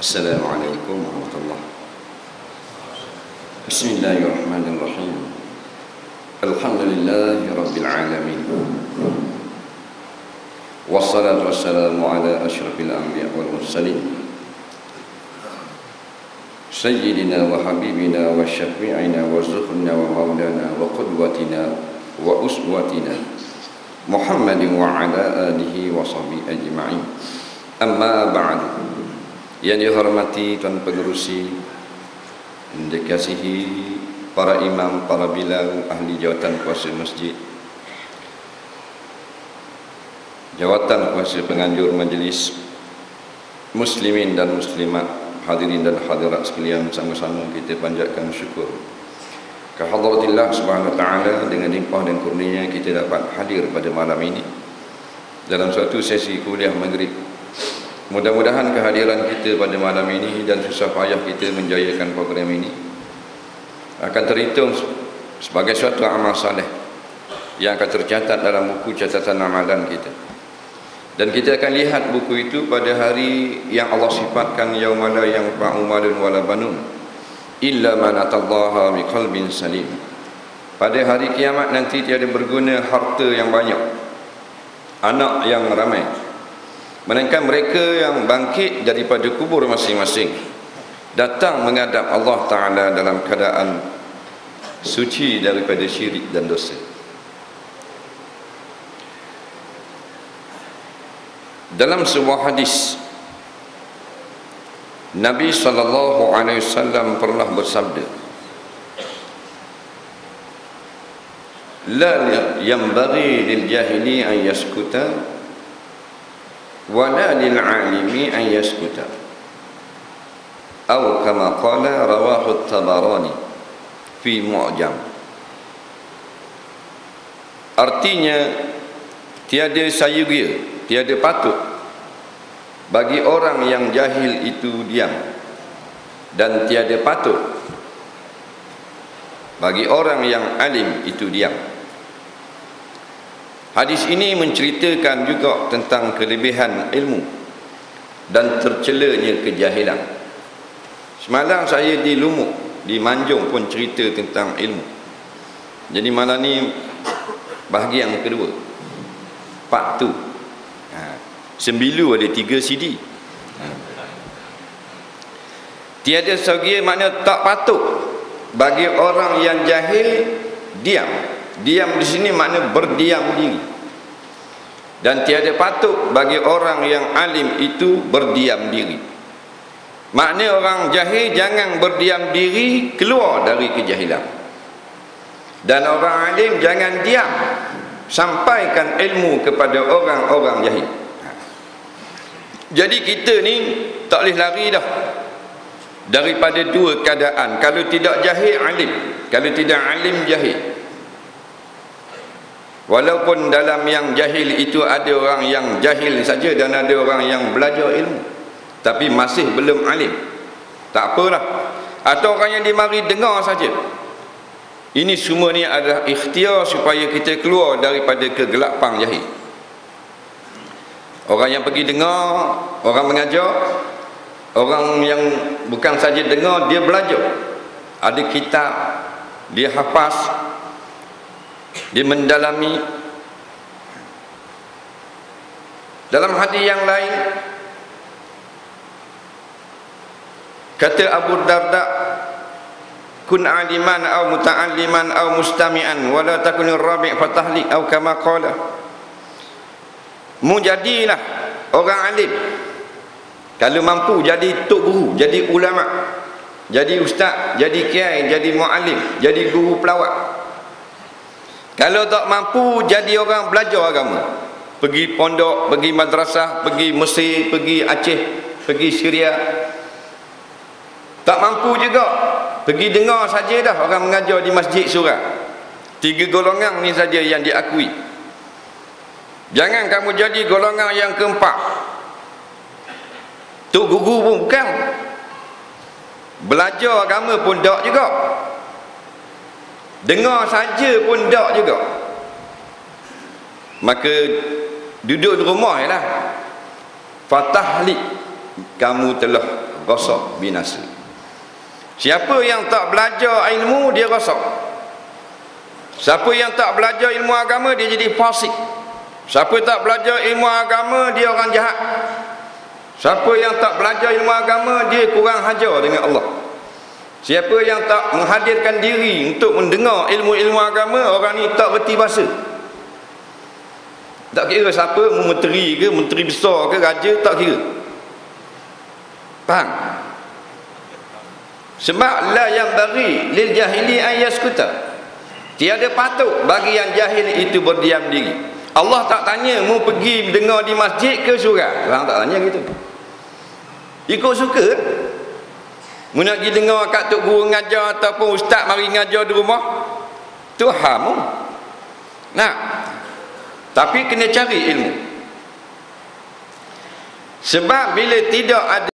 السلام عليكم ورحمة الله. بسم الله الرحمن الرحيم. الحمد لله رب العالمين. والصلاة والسلام على أشرف الأنبياء والمرسلين. سيدنا وحبيبنا وشفيعنا وزخرنا ومولانا وقدوتنا وأسوتنا محمد وعلى آله وصحبه أجمعين. Amma ba'du. Yang dihormati tuan pengerusi, yang dikasihi para imam, para bilal, ahli jawatan kuasa masjid. Jawatan kuasa penganjur majlis muslimin dan muslimat, hadirin dan hadirat sekalian sama-sama kita panjatkan syukur. Kehadratillah subhanahu wa ta'ala dengan limpah dan kurnia kita dapat hadir pada malam ini dalam suatu sesi kuliah maghrib Mudah-mudahan kehadiran kita pada malam ini dan susah payah kita menjayakan program ini akan terhitung sebagai suatu amal saleh yang akan tercatat dalam buku catatan amalan kita. Dan kita akan lihat buku itu pada hari yang Allah sifatkan yaumala yang fa'umalun wala banun illa man atallaha biqalbin salim. Pada hari kiamat nanti tiada berguna harta yang banyak. Anak yang ramai Melainkan mereka yang bangkit daripada kubur masing-masing Datang menghadap Allah Ta'ala dalam keadaan Suci daripada syirik dan dosa. Dalam sebuah hadis Nabi SAW pernah bersabda La yang bagi lil jahili an yaskuta wala lil alimi an yaskuta. Atau kama qala rawahu at-tabarani fi mu'jam. Artinya tiada sayugia tiada patut bagi orang yang jahil itu diam. Dan tiada patut bagi orang yang alim itu diam Hadis ini menceritakan juga tentang kelebihan ilmu dan tercelanya kejahilan. Semalam saya di Lumuk, di Manjung pun cerita tentang ilmu. Jadi malam ni bahagian kedua. Part 2. Ha. Sembilu ada tiga CD. Ha. Tiada sebagai makna tak patut bagi orang yang jahil diam Diam di sini makna berdiam diri. Dan tiada patut bagi orang yang alim itu berdiam diri. Makna orang jahil jangan berdiam diri keluar dari kejahilan. Dan orang alim jangan diam sampaikan ilmu kepada orang-orang jahil. Jadi kita ni tak boleh lari dah daripada dua keadaan. Kalau tidak jahil alim, kalau tidak alim jahil. Walaupun dalam yang jahil itu ada orang yang jahil saja dan ada orang yang belajar ilmu tapi masih belum alim. Tak apalah. Atau orang yang dimari dengar saja. Ini semua ni adalah ikhtiar supaya kita keluar daripada kegelapan jahil. Orang yang pergi dengar, orang mengajar, orang yang bukan saja dengar, dia belajar. Ada kitab, dia hafaz, dia mendalami. Dalam hadis yang lain kata Abu Darda kun aliman aw muta'alliman aw mustami'an wala takunir rabi' fatahlik aw kama qala. Mujadilah orang alim. Kalau mampu jadi tok guru jadi ulama jadi ustaz jadi kiai jadi muallim jadi guru pelawat kalau tak mampu jadi orang belajar agama pergi pondok pergi madrasah pergi Mesir pergi Aceh pergi Syria tak mampu juga. Pergi dengar saja dah orang mengajar di masjid surah tiga golongan ni saja yang diakui. Jangan kamu jadi golongan yang keempat. Tu guru pun bukan. Belajar agama pun tak juga dengar saja pun tak juga. Maka duduk di rumah je lah. Fatahlik kamu telah rosak binasa. Siapa yang tak belajar ilmu dia rosak. Siapa yang tak belajar ilmu agama dia jadi fasik. Siapa tak belajar ilmu agama dia orang jahat. Siapa yang tak belajar ilmu agama dia kurang hajar dengan Allah Siapa yang tak menghadirkan diri untuk mendengar ilmu-ilmu agama, orang ni tak berti bahasa. Tak kira siapa, menteri ke, menteri besar ke, raja, tak kira. Faham? Sebab la yang bagi lil jahili an yaskuta. Tiada patut bagi yang jahil itu berdiam diri. Allah tak tanya mu pergi dengar di masjid ke surau. Orang tak tanya gitu. Ikut suka. Mu nak pergi dengar kat tok guru ngajar ataupun ustaz mari ngajar di rumah. Tu hamu. Nah. Tapi kena cari ilmu. Sebab bila tidak ada